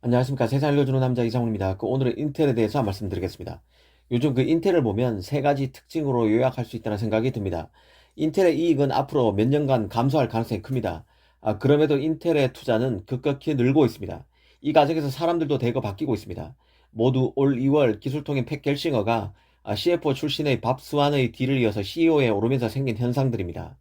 안녕하십니까. 세상 알려주는 남자 이상훈입니다. 그 오늘은 인텔에 대해서 말씀드리겠습니다. 요즘 그 인텔을 보면 세 가지 특징으로 요약할 수 있다는 생각이 듭니다. 인텔의 이익은 앞으로 몇 년간 감소할 가능성이 큽니다. 아, 그럼에도 인텔의 투자는 급격히 늘고 있습니다. 이 과정에서 사람들도 대거 바뀌고 있습니다. 모두 올 2월 기술통인 팩 겔싱어가 아, CFO 출신의 밥 스완의 뒤를 이어서 CEO에 오르면서 생긴 현상들입니다.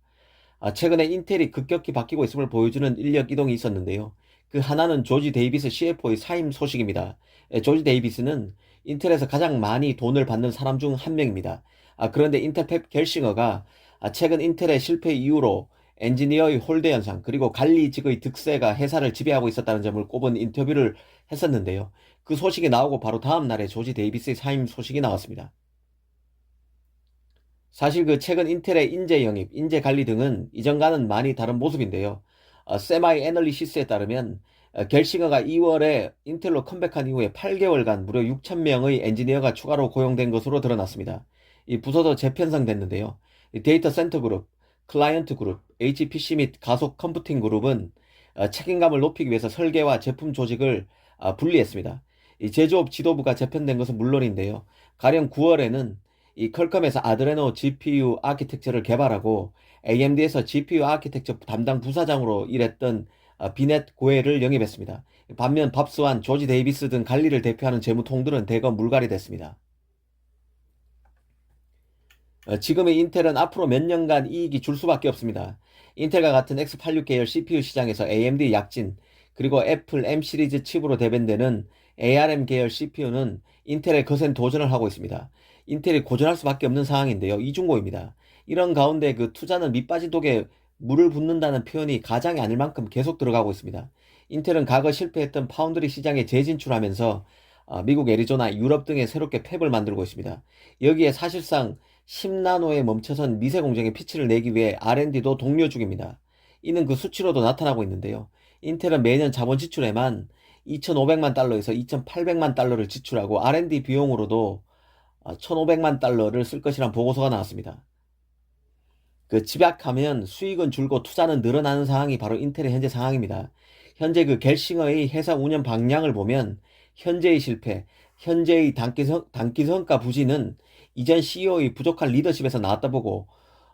아, 최근에 인텔이 급격히 바뀌고 있음을 보여주는 인력 이동이 있었는데요. 그 하나는 조지 데이비스 CFO의 사임 소식입니다. 에, 조지 데이비스는 인텔에서 가장 많이 돈을 받는 사람 중 한 명입니다. 아, 그런데 인텔 펩 겔싱어가 아, 최근 인텔의 실패 이후로 엔지니어의 홀대 현상 그리고 관리직의 득세가 회사를 지배하고 있었다는 점을 꼽은 인터뷰를 했었는데요. 그 소식이 나오고 바로 다음 날에 조지 데이비스의 사임 소식이 나왔습니다. 사실 그 최근 인텔의 인재 영입, 인재 관리 등은 이전과는 많이 다른 모습인데요. 어, 세마이 애널리시스에 따르면 어, 겔싱어가 2월에 인텔로 컴백한 이후에 8개월간 무려 6,000명의 엔지니어가 추가로 고용된 것으로 드러났습니다. 이 부서도 재편성됐는데요. 이 데이터 센터 그룹, 클라이언트 그룹, HPC 및 가속 컴퓨팅 그룹은 어, 책임감을 높이기 위해서 설계와 제품 조직을 아, 분리했습니다. 이 제조업 지도부가 재편된 것은 물론인데요. 가령 9월에는 이 퀄컴에서 아드레노 GPU 아키텍처를 개발하고 AMD에서 GPU 아키텍처 담당 부사장으로 일했던 아, 비넷 고해를 영입했습니다. 반면 밥스완, 조지 데이비스 등 관리를 대표하는 재무통들은 대거 물갈이 됐습니다. 어, 지금의 인텔은 앞으로 몇 년간 이익이 줄 수밖에 없습니다. 인텔과 같은 X86 계열 CPU 시장에서 AMD 약진, 그리고 애플 M 시리즈 칩으로 대변되는 ARM 계열 CPU는 인텔에 거센 도전을 하고 있습니다. 인텔이 고전할 수밖에 없는 상황인데요. 이중고입니다. 이런 가운데 그 투자는 밑빠진 독에 물을 붓는다는 표현이 가장이 아닐 만큼 계속 들어가고 있습니다. 인텔은 과거 실패했던 파운드리 시장에 재진출하면서 어, 미국 애리조나, 유럽 등에 새롭게 팹을 만들고 있습니다. 여기에 사실상 10나노에 멈춰선 미세 공정의 피치를 내기 위해 R&D도 독려 중입니다. 이는 그 수치로도 나타나고 있는데요. 인텔은 매년 자본 지출에만 2,500만 달러에서 2,800만 달러를 지출하고 R&D 비용으로도 1,500만 달러를 쓸 것이란 보고서가 나왔습니다. 그 집약하면 수익은 줄고 투자는 늘어나는 상황이 바로 인텔의 현재 상황입니다. 현재 그 겔싱어의 회사 운영 방향을 보면 현재의 실패, 현재의 단기, 성, 단기 성과 부진은 이전 CEO의 부족한 리더십에서 나왔다 보고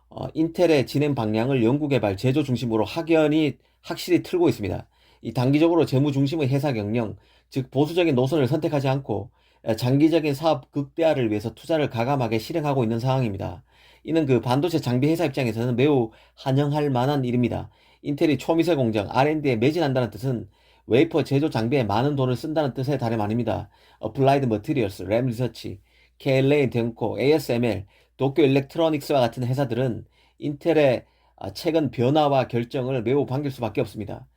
어, 인텔의 진행 방향을 연구개발, 제조 중심으로 확연히 확실히 틀고 있습니다. 이 단기적으로 재무 중심의 회사 경영, 즉 보수적인 노선을 선택하지 않고 장기적인 사업 극대화를 위해서 투자를 가감하게 실행하고 있는 상황입니다. 이는 그 반도체 장비 회사 입장에서는 매우 환영할 만한 일입니다. 인텔이 초미세 공정 R&D에 매진한다는 뜻은 웨이퍼 제조 장비에 많은 돈을 쓴다는 뜻의 다름 아닙니다. 어플라이드 머티리얼스, 램 리서치, KLA 덴코, ASML, 도쿄 일렉트로닉스와 같은 회사들은 인텔의 아, 최근 변화와 결정을 매우 반길 수밖에 없습니다.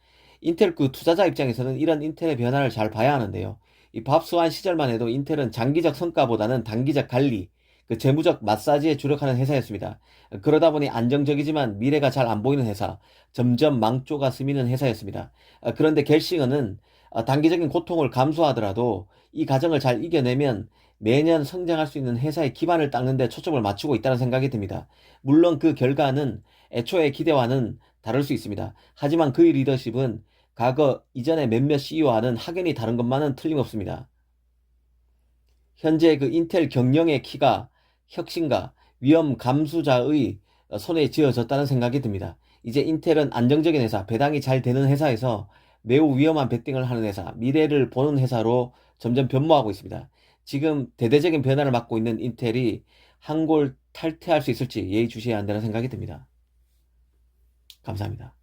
인텔 그 투자자 입장에서는 이런 인텔의 변화를 잘 봐야 하는데요. 이 밥스완 시절만 해도 인텔은 장기적 성과보다는 단기적 관리, 그 재무적 마사지에 주력하는 회사였습니다. 그러다 보니 안정적이지만 미래가 잘 안 보이는 회사, 점점 망조가 스미는 회사였습니다. 그런데 겔싱어는 단기적인 고통을 감수하더라도 이 과정을 잘 이겨내면 매년 성장할 수 있는 회사의 기반을 닦는 데 초점을 맞추고 있다는 생각이 듭니다. 물론 그 결과는 애초의 기대와는 다를 수 있습니다. 하지만 그의 리더십은 과거 이전의 몇몇 CEO와는 확연히 다른 것만은 틀림없습니다. 현재 그 인텔 경영의 키가 혁신가, 위험 감수자의 손에 쥐어졌다는 생각이 듭니다. 이제 인텔은 안정적인 회사, 배당이 잘 되는 회사에서 매우 위험한 베팅을 하는 회사, 미래를 보는 회사로 점점 변모하고 있습니다. 지금 대대적인 변화를 맞고 있는 인텔이 한골 탈퇴할 수 있을지 예의주시해야 한다는 생각이 듭니다. 감사합니다.